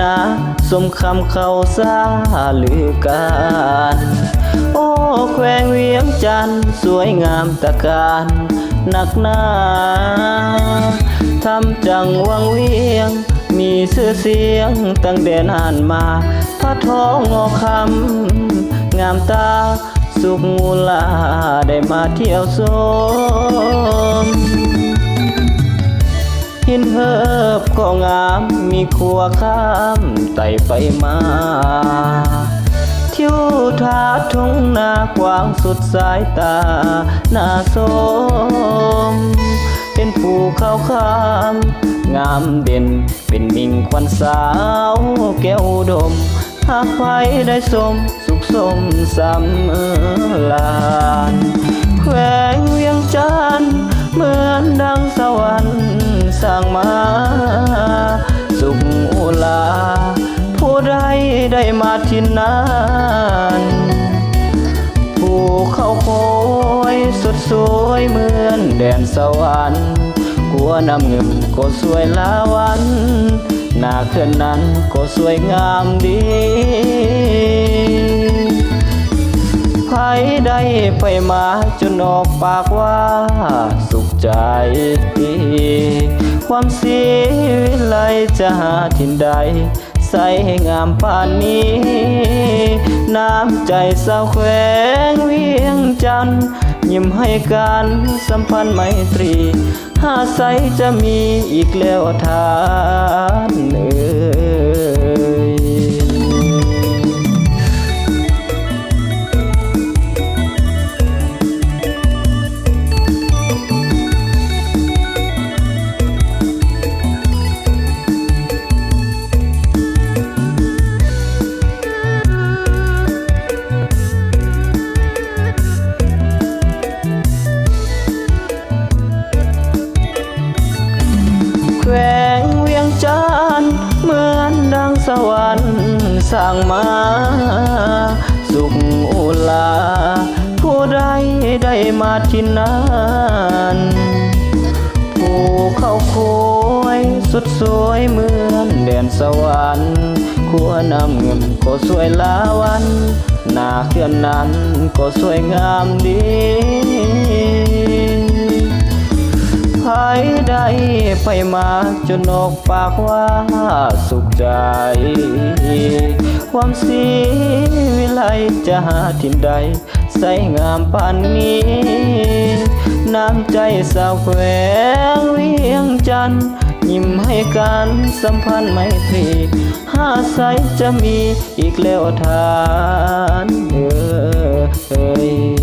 นาสมคำเขาซาลือการโอ้แขวงเวียงจันทน์สวยงามตะการหนักหนาทำจังวังเวียง มีชื่อเสียงตั้งแต่นานมาพระทองงอคำงามตาสุขมูลาได้มาเที่ยวชม นเหิบก็งามมีครัวข้ามไต่ไปมาทิวทัศน์ทุ่งนากว้างสุดสายตาหน่าสมเป็นภูเขาขาม งามเด่นเป็นมิ่งควันสาวแก้วดมหากไฟได้สมสุขสมสำลานแขวงเวียงจันเหมือนดังสวรรค์ สร้างมา สุขอุลา ผู้ใดได้มาที่นั้นผู้เข้าโคยสุดสวยเหมือนแดนสวรรค์กัวนำเงินก็สวยลาวันหน้าเขื่อนนั้นก็สวยงามดีไผได้ไปมาจนออกปากว่า สุขใจ ความสีวิไลจะหาทินใด ใส่ให้งามป่านนี้ น้ำใจสาวแขวงเวียงจันทน์ยิ้มให้การสัมพันธ์ไมตรี หาใสจะมีอีกแล้วทานเออ สวรรค์สร้างมา สุขอุลา ผู้ใดได้มาที่นั้น ผู้เข้าโคยสุดสวยเหมือนแดนสวรรค์ขัวนำเงินก็สวยลาวันหน้าเขื่อนนั้นก็สวยงามดี ไผได้ไปมาจนออกปากว่าสุขใจ ความสีวิไลจะหาทินใด ใส่งามปานนี้ น้ำใจสาวแขวงเวียงจันทน์ยิ้มให้กันสัมพันธ์ไมตรีหาใสจะมีอีกแล้วทานเออ